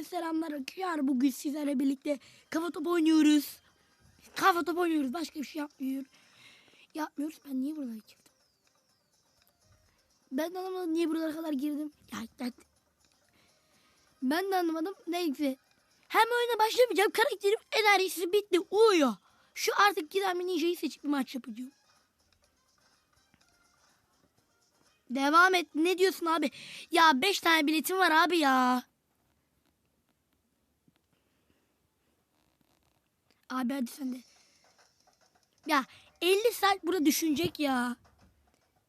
Herkese selamlar arkadaşlar. Bugün sizlerle birlikte kafa topu oynuyoruz. Kafa topu oynuyoruz. Başka bir şey yapmıyor. Yapmıyoruz. Ben niye buralara girdim? Ben de anlamadım niye buralara kadar girdim. Ya, ya. Ben de anlamadım. Neyse. Hem oyuna başlamayacağım. Karakterim enerjisi bitti. Uyuyor. Şu artık giden bir ninjayı seçip bir maç yapacağım. Devam et. Ne diyorsun abi? Ya 5 tane biletim var abi ya. Abi hadi sen de. Ya 50 saat burada düşünecek ya.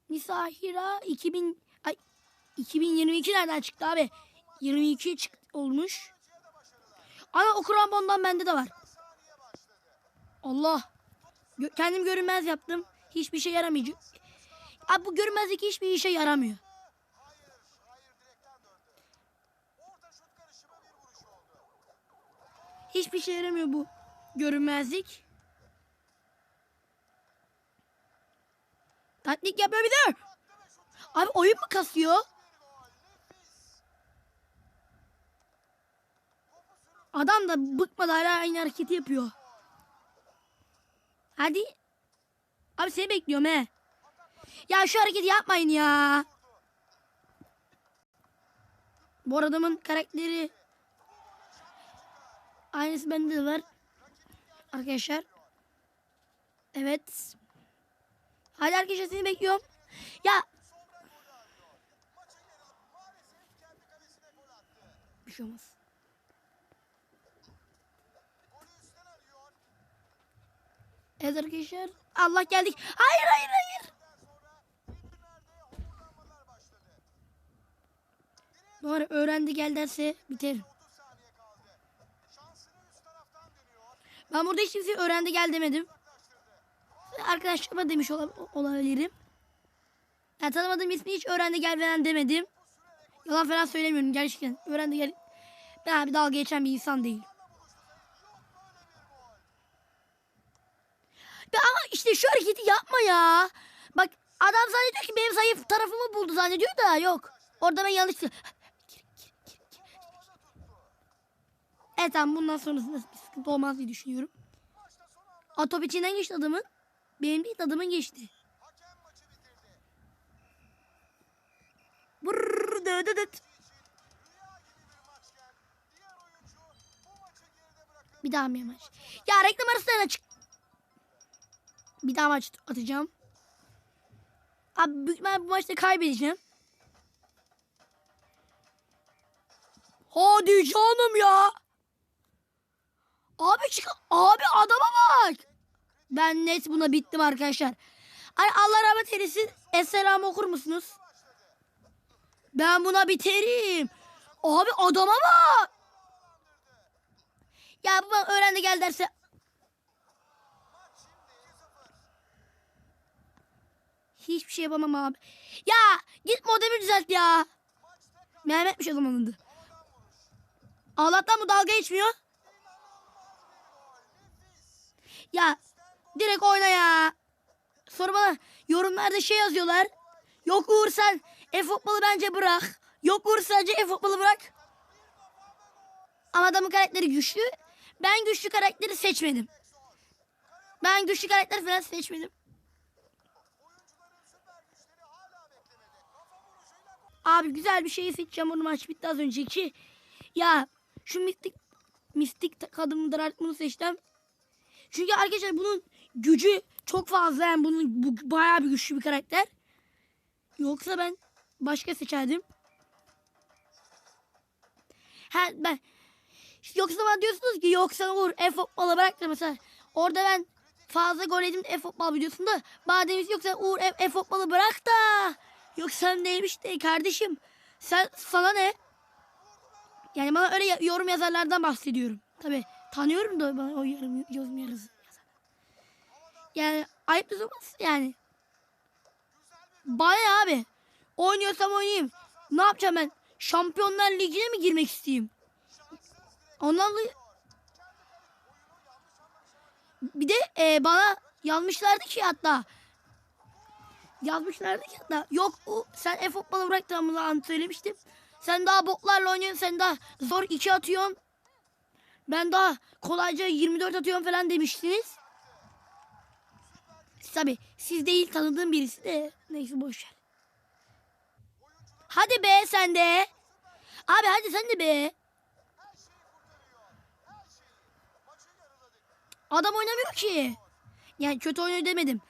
Nisa Hira 2000 ay 2022 nereden çıktı abi? 22 çık olmuş. Ama o krampondan bende de var. Allah. Gö- kendim görünmez yaptım. Hiçbir şey yaramayacak. Abi bu görünmezlik hiçbir işe yaramıyor. Hiçbir şey yaramıyor bu görünmezlik. Taktik yapıyor bir de. Abi oyun mu kasıyor? Adam da bıkmadan hala aynı hareketi yapıyor. Hadi. Abi seni bekliyorum he. Ya şu hareketi yapmayın ya. Bu adamın karakteri aynısı bende de var. Arkadaşlar. Evet. Hadi arkadaşlar seni bekliyorum. Ya. Bir şey olmaz. Evet arkadaşlar. Allah geldik. Hayır hayır hayır. Doğru öğrendi gel derse biterim. Ben burada hiç kimseye öğrendi gel demedim. Arkadaşlarıma demiş ola- olabilirim. Yani tanımadığım ismi hiç öğrendi gel falan demedim. Yalan falan söylemiyorum gerçekten. Öğrendi gel. Ben bir dalga geçen bir insan değil. Ya ama işte şu hareketi yapma ya. Bak adam zannediyor ki benim zayıf tarafımı buldu zannediyor da yok. Orada ben yanlış... Evet tamam bundan sonrasında bir sıkıntı olmaz diye düşünüyorum. Atop içinden geçti adamın. Benim değil adamın geçti. Brrr, dı dı dıt. Bir daha bir maç. Ya reklam arasından açık. Bir daha maç atacağım. Abi büyük ihtimalle bu maçta kaybedeceğim. Hadi canım ya. Abi çık. Abi adama bak. Ben net buna bittim arkadaşlar. Allah rahmet eylesin. Esselam okur musunuz? Ben buna biterim. Abi adama bak. Ya bu bana öğrendi gel derse. Hiçbir şey yapamam abi. Ya git modemi düzelt ya. Mehmetmiş o zaman adı. Allah'tan bu dalga geçmiyor. Ya direkt oyna ya. Sonra bana yorumlarda şey yazıyorlar. Yok Uğur sen e-futbolu bence bırak. Yok Uğur sadece e-futbolu bırak. Ama adamın karakteri güçlü. Ben güçlü karakteri seçmedim. Ben güçlü karakter falan seçmedim. Abi güzel bir şey seçeceğim onu maç bitti az önceki. Ya şu mistik mistik kadındır artık bunu seçtim. Çünkü arkadaşlar bunun gücü çok fazla yani bunun bu bayağı bir güçlü bir karakter. Yoksa ben başka seçerdim. Ha ben yoksa bana diyorsunuz ki yoksa Uğur e-futbola bırak da mesela orada ben fazla gol yedim e-futbol videosunda bana yoksa Uğur e-futbolu bırak da yoksa neymiş de kardeşim sen sana ne? Yani bana öyle yorum yazarlardan bahsediyorum. Tabi tanıyorum da bana o yorum, yorum yazı. Yani ayıp olmaz yani. Bana abi? Oynuyorsam oynayayım. Ne yapacağım ben? Şampiyonlar Ligi'ne mi girmek isteyeyim? Ondan dolayı... Bir de e, bana yazmışlardı ki hatta. Yazmışlardı ki hatta. Yok o, sen e-futbolu bırak tamam lan söylemiştim. Sen daha botlarla oynuyorsun. Sen daha zor 2 atıyorsun. Ben daha kolayca 24 atıyorum falan demiştiniz. Tabi siz değil tanıdığım birisi de neyse boş ver. Hadi be sen de. Abi hadi sen de be. Adam oynamıyor ki. Yani kötü oynuyor demedim.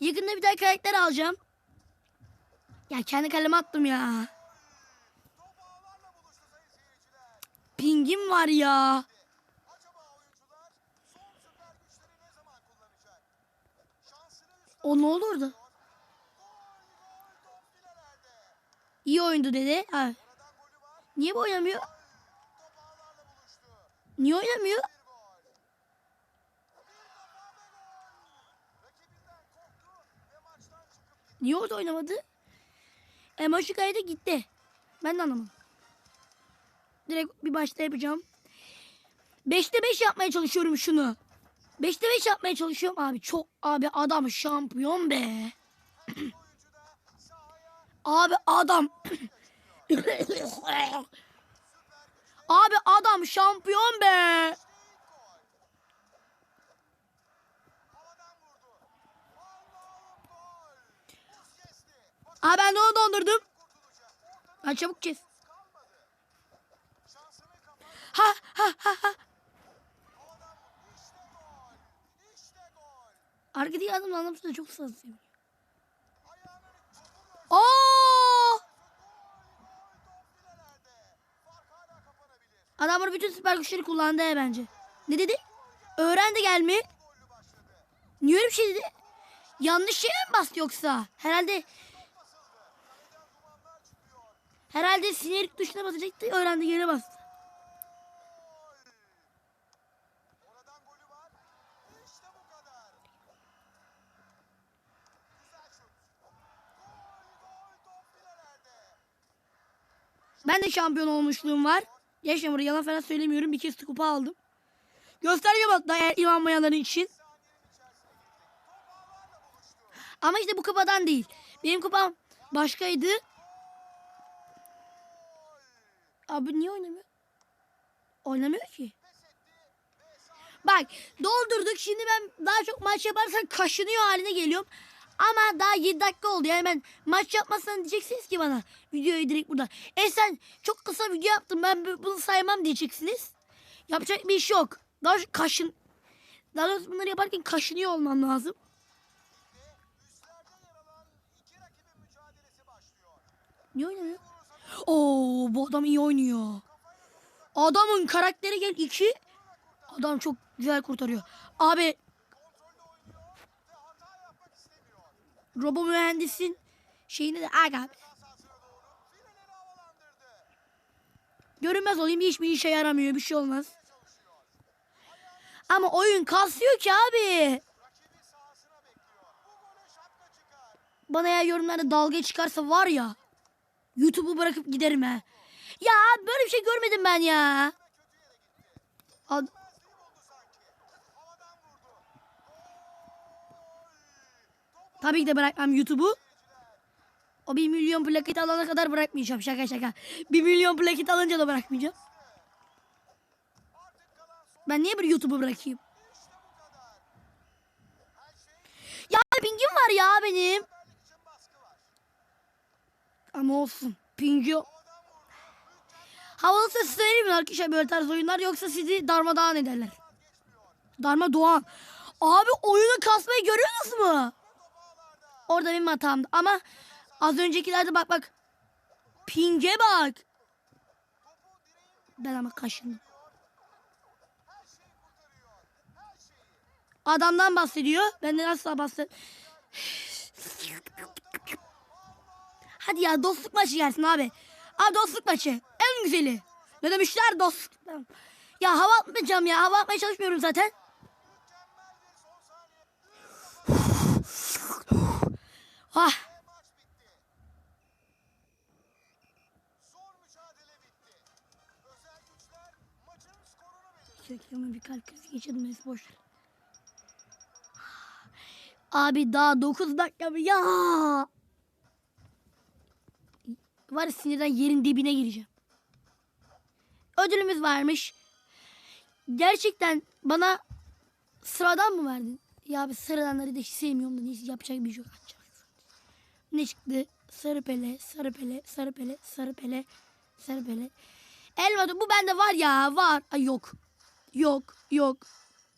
Yakında bir tane karakter alacağım. Ya kendi kaleme attım ya. Pingim var ya. O ne olurdu? İyi oyundu dedi. Ha. Niye bu oynamıyor? Niye oynamıyor? Niye orada oynamadı? E maçı kaydı gitti. Ben de anlamadım. Direkt bir başta yapacağım. 5'te 5 yapmaya çalışıyorum şunu. 5'te 5 yapmaya çalışıyorum abi. Çok abi adam şampiyon be. abi adam. abi adam şampiyon be. Abi ben de onu dondurdum. Ha çabuk kes. Ha ha ha ha. Arkadaki adam anlamsız çok sazlıyor. Oo! Adam burada bütün süper güçleri kullandı ya bence. Ne dedi? Öğrendi gel mi? Niye öyle bir şey dedi? Yanlış şeye mi bastı yoksa? Herhalde Herhalde sinir tuşuna basacaktı. Öğrendi geri bastı. Ben de şampiyon olmuşluğum var. Yaşam buraya yalan falan söylemiyorum. Bir kez kupa aldım. Göstereceğim hatta eğer inanmayanların için. Ama işte bu kupadan değil. Benim kupam başkaydı. Abi niye oynamıyor? Oynamıyor ki. Bak doldurduk. Şimdi ben daha çok maç yaparsan kaşınıyor haline geliyorum. Ama daha 7 dakika oldu. Yani ben maç yapmasan diyeceksiniz ki bana. Videoyu direkt burada. E sen çok kısa video yaptın. Ben bu- bunu saymam diyeceksiniz. Yapacak bir iş yok. Daha kaşın. Daha doğrusu bunları yaparken kaşınıyor olman lazım. Niye oynamıyor? Oo bu adam iyi oynuyor. Adamın karakteri gel iki. Adam çok güzel kurtarıyor. Abi Robo mühendisin şeyini de aga. Görünmez olayım hiçbir işe yaramıyor bir şey olmaz. Ama oyun kasıyor ki abi. Bana ya yorumlarda dalga çıkarsa var ya. YouTube'u bırakıp giderim ha. Ya böyle bir şey görmedim ben ya. Ad- Tabii ki de bırakmam YouTube'u. O bir milyon plaket alana kadar bırakmayacağım. Şaka şaka. Bir milyon plaket alınca da bırakmayacağım. Ben niye bir YouTube'u bırakayım? Ya pingim var ya benim. Ama olsun. Pingi. Havalı ses söyleyeyim mi arkadaşlar böyle tarz oyunlar yoksa sizi darmadağın ederler. Darmadağın. Abi oyunu kasmayı görüyorsunuz mu? Orada benim hatamdı ama az öncekilerde bak bak. Pinge bak. Ben ama kaşındım. Adamdan bahsediyor. Benden asla bahset. Hadi ya dostluk maçı gelsin abi. Abi dostluk maçı. En güzeli. Ne demişler dostluk. Ya hava atmayacağım ya. Hava atmaya çalışmıyorum zaten. Ah. Reklamı bir kalp krizi geçirdim. Boş. Abi daha 9 dakika mı? Ya. Var sinirden yerin dibine gireceğim. Ödülümüz varmış. Gerçekten bana sıradan mı verdin? Ya abi sıradanları da hiç sevmiyorum da neyse yapacak bir şey yok. Ne çıktı? Sarı pele, sarı pele, sarı pele, sarı pele, sarı pele. Elma bu bende var ya var. Ay yok. Yok yok.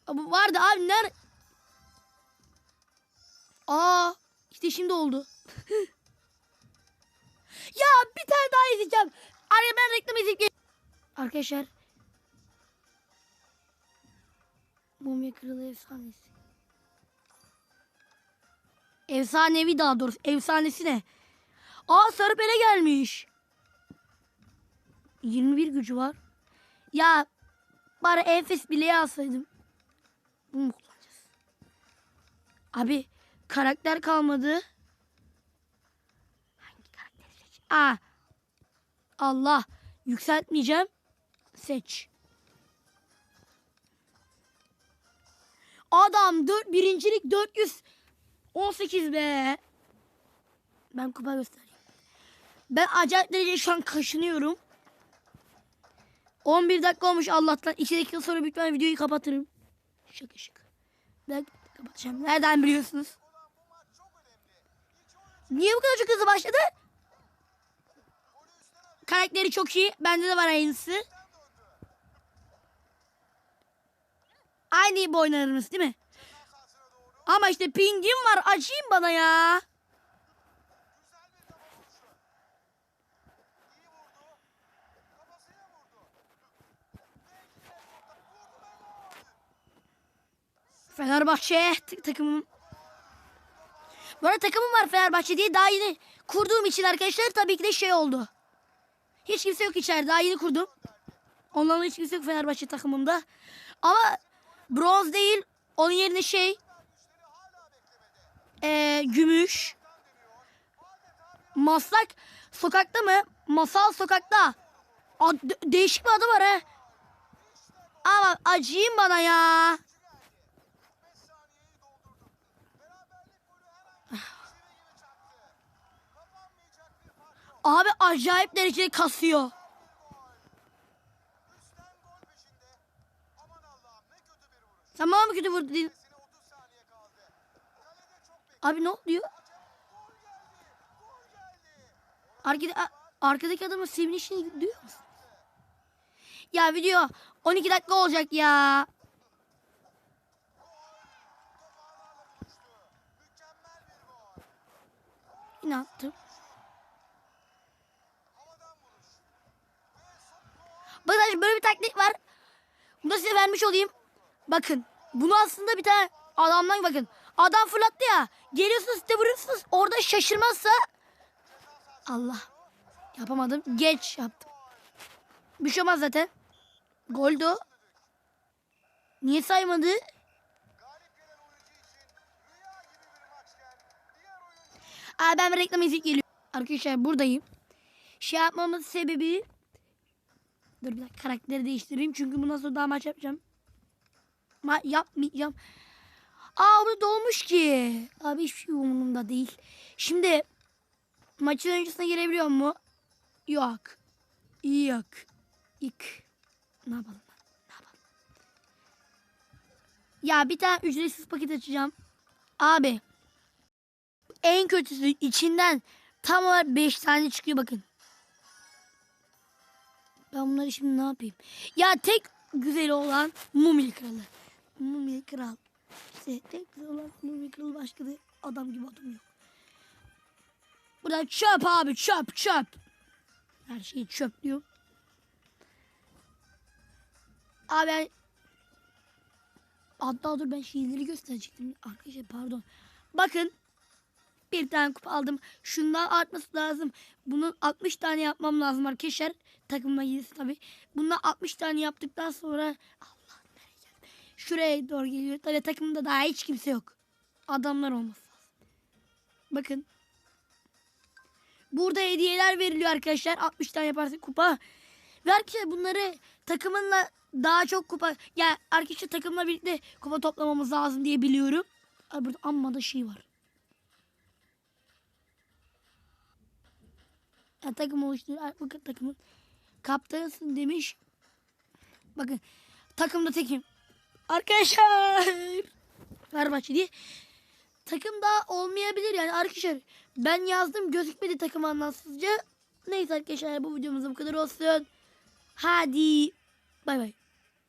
Bu vardı abi nerede? Aa işte şimdi oldu. ya bir tane daha izleyeceğim. Araya ben reklam izleyeceğim. Arkadaşlar. Mumya Kralı efsanesi. Efsanevi daha doğrusu. Efsanesi ne? Aa sarı pele gelmiş. 21 gücü var. Ya bari enfes bileği alsaydım. Bunu mu kullanacağız? Abi karakter kalmadı. Aa. Allah. Yükseltmeyeceğim. Seç. Adam 4 birincilik 418 be. Ben kupa göstereyim. Ben acayip derecede şu an kaşınıyorum. 11 dakika olmuş Allah'tan. 2 dakika sonra büyük videoyu kapatırım. Şaka şaka. Ben kapatacağım. Nereden biliyorsunuz? Niye bu kadar çok hızlı başladı? Karakteri çok iyi. Bende de var aynısı. Aynı gibi oynarız değil mi? Ama işte pingim var. Açayım bana ya. Fenerbahçe takımım. Bu arada takımım var Fenerbahçe diye daha yeni kurduğum için arkadaşlar tabii ki de şey oldu. Hiç kimse yok içeride daha yeni kurdum. Onlarla hiç kimse yok Fenerbahçe takımımda. Ama bronz değil onun yerine şey eee, gümüş maslak sokakta mı? Masal sokakta. De- değişik bir adı var ha. Ama acıyım bana ya. Abi acayip derecede kasıyor. Tamam kötü vurdu değil. Abi ne oluyor? Arkada, arkadaki adamın sevinişini duyuyor musun? Ya video 12 dakika olacak ya. Attım. Bakın böyle bir taktik var. Bunu da size vermiş olayım. Bakın. Bunu aslında bir tane adamdan bakın. Adam fırlattı ya. Geliyorsunuz size vuruyorsunuz. Orada şaşırmazsa Allah. Yapamadım. Geç yaptım. Bir şey olmaz zaten. Goldü. o. Niye saymadı? Aa, ben reklam izleyip geliyorum. Arkadaşlar buradayım. Şey yapmamın sebebi Dur bir dakika karakteri değiştireyim çünkü bundan sonra daha maç yapacağım. Ma yapmayacağım. Aa bu dolmuş ki. Abi hiçbir şey umurumda değil. Şimdi maçın öncesine girebiliyor mu? Yok. Yok. İk. Ne yapalım? Ne yapalım? Ya bir tane ücretsiz paket açacağım. Abi. En kötüsü içinden tam olarak 5 tane çıkıyor bakın. Ben bunları şimdi ne yapayım? Ya tek güzel olan Mumil Kralı. Mumil Kral. İşte tek güzel olan Mumil Kralı başka da adam gibi adam yok. Burada çöp abi çöp çöp. Her şeyi çöp diyor. Abi ben... Hatta dur ben şeyleri gösterecektim. Arkadaşlar pardon. Bakın. Bir tane kupa aldım. Şundan artması lazım. Bunun 60 tane yapmam lazım arkadaşlar. Takımla gidilsin tabii. Bundan 60 tane yaptıktan sonra Allah nereye? Şuraya doğru geliyor. Tabii takımda daha hiç kimse yok. Adamlar olması lazım. Bakın. Burada hediyeler veriliyor arkadaşlar. 60 tane yaparsak kupa. Ve arkadaşlar bunları takımınla daha çok kupa... Ya arkadaşlar takımla birlikte kupa toplamamız lazım diye biliyorum. Burada amma da şey var. Ya takım oluşturuyor. Bakın takımın kaptanısın demiş. Bakın takımda tekim. Arkadaşlar. Fenerbahçe diye. Takım daha olmayabilir yani arkadaşlar. Ben yazdım gözükmedi takım anlamsızca. Neyse arkadaşlar bu videomuz bu kadar olsun. Hadi. Bay bay.